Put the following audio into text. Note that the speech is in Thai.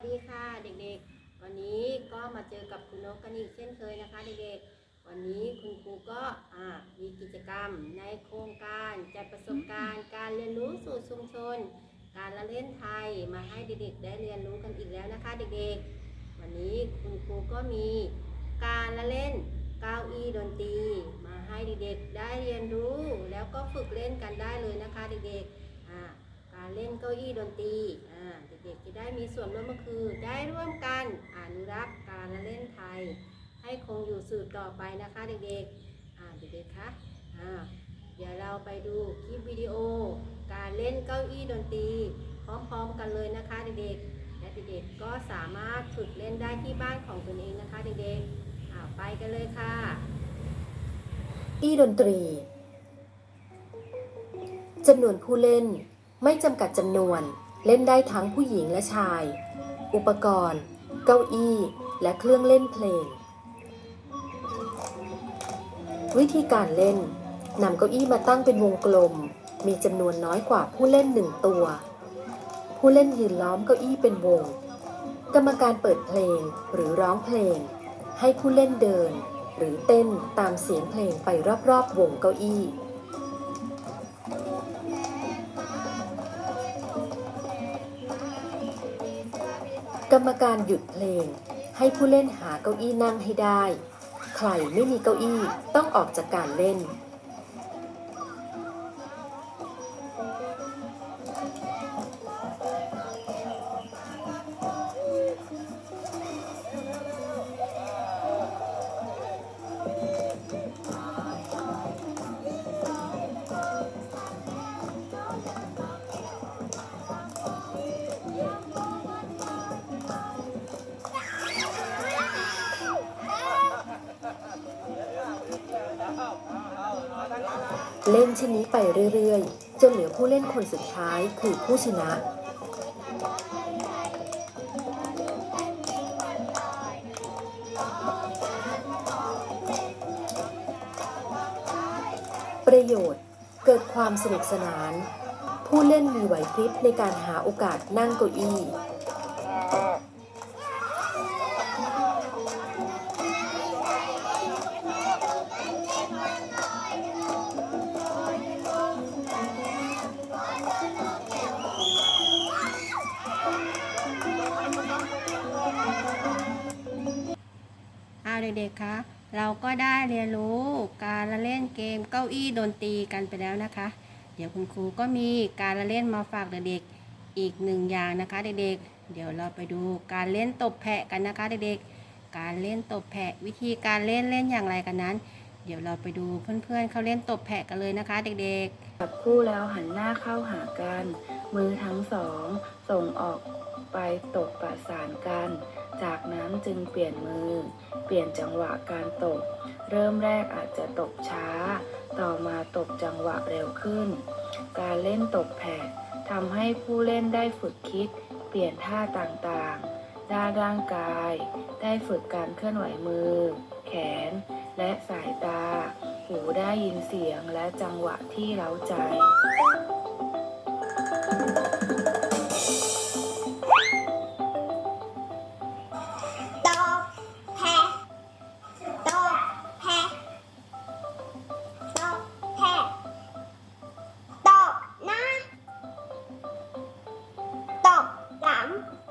สวัสดีค่ะเด็กๆ วันนี้ก็มาเจอกับคุณนกกันอีกเช่นเคยนะคะเด็กๆ วันนี้คุณครูก็มีกิจกรรมในโครงการจัดประสบการณ์การเรียนรู้สู่ชุมชน การละเล่นไทยมาให้เด็กๆ ได้เรียนรู้กันอีกแล้วนะคะเด็กๆ วันนี้คุณครูก็มีการละเล่นเก้าอี้ดนตรี มาให้เด็กๆ ได้เรียนรู้แล้วก็ฝึกเล่นกันได้เลยนะคะเด็กๆอ่า การเล่นเก้าอี้ดนตรีเด็กๆจะได้มีส่วนร่วมก็คือได้ร่วมกันอนุรักษ์การละเล่นไทย ให้คงอยู่สืบต่อไปนะคะเด็กๆเด็กๆคะอ่าเดี๋ยวเราไปดูคลิปวิดีโอ การเล่นเก้าอี้ดนตรี พร้อมๆกันเลยนะคะเด็กๆและเด็กๆก็สามารถฝึกเล่นได้ที่บ้านของตนเองนะคะเด็กๆไปกันเลยค่ะอี้ดนตรีจำนวนผู้เล่น ไม่จำกัดจำนวน เล่นได้ทั้งผู้หญิงและชาย อุปกรณ์ เก้าอี้ และเครื่องเล่นเพลง วิธีการเล่นนำเก้าอี้มาตั้งเป็นวงกลม มีจำนวนน้อยกว่าผู้เล่นหนึ่งตัว ผู้เล่นยืนล้อมเก้าอี้เป็นวง กรรมการเปิดเพลงหรือร้องเพลง ให้ผู้เล่นเดิน หรือเต้นตามเสียงเพลงไปรอบๆวงเก้าอี้ กรรมการหยุดเพลง ให้ผู้เล่นหาเก้าอี้นั่งให้ได้ ใครไม่มีเก้าอี้ต้องออกจากการเล่น เล่นเช่นนี้ไปเรื่อยๆ จนเหลือผู้เล่นคนสุดท้ายคือผู้ชนะ ประโยชน์เกิดความสนุกสนาน ผู้เล่นมีไหวพริบในการหาโอกาสนั่งเก้าอี้ เด็กๆคะเราก็ได้เรียนรู้การละเล่นเกมเก้าอี้ดนตรีกันไปแล้วนะคะ เดี๋ยวคุณครูก็มีการละเล่นมาฝากเด็กๆอีกหนึ่งอย่างนะคะเด็กๆ เดี๋ยวเราไปดูการเล่นตบแพะกันนะคะเด็กๆ การเล่นตบแพะวิธีการเล่นเล่นอย่างไรกันนั้น เดี๋ยวเราไปดูเพื่อนๆเขาเล่นตบแพะกันเลยนะคะ เด็กๆจับคู่แล้วหันหน้าเข้าหากัน มือทั้งสองส่งออก ไปตบประสานกัน จากนั้นจึงเปลี่ยนมือ เปลี่ยนจังหวะการตบเริ่มแรกอาจจะตบช้า ต่อมาตบจังหวะเร็วขึ้น การเล่นตบแผะทำให้ผู้เล่นได้ฝึกคิด เปลี่ยนท่าต่างๆ ด้านร่างกาย ได้ฝึกการเคลื่อนไหวมือ แขน และสายตา หูได้ยินเสียงและจังหวะที่เร้าใจ Mm-hmm.